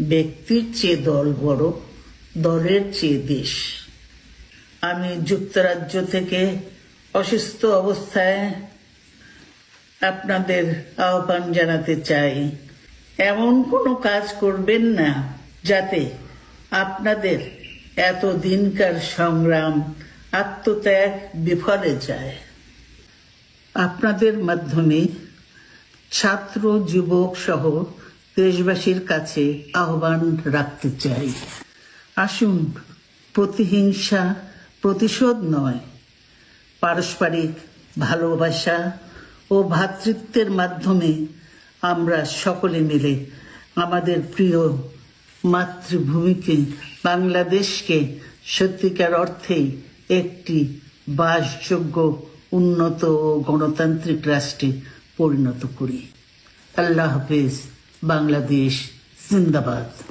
ব্যক্তির চেয়ে দল বড়, দলের চেয়ে দেশ আমি যুক্তরাজ্য থেকে অসুস্থ অবস্থায় আপনাদের আহ্বান জানাতে চাই। এমন কোনো কাজ করবেন না, যাতে আপনাদের এত দিনকার সংগ্রাম আত্মত্যাগ বিফলে যায়। আপনাদের মাধ্যমে ছাত্র, যুবক সহ দেশবাসীর কাছে আহ্বান রাখতে চাই। আসুন, প্রতিহিংসা প্রতিশোধ নয়। পারস্পরিক ভালোবাসা ও ভ্রাতৃত্বের মাধ্যমে আমরা সকলে মিলে আমাদের প্রিয় মাতৃভূমিকে, বাংলাদেশকে সত্যিকার অর্থেই একটি বাসযোগ্য উন্নত ও গণতান্ত্রিক রাষ্ট্রে পরিণত করি। আল্লাহ হাফেজ। বাংলাদেশ জিন্দাবাদ।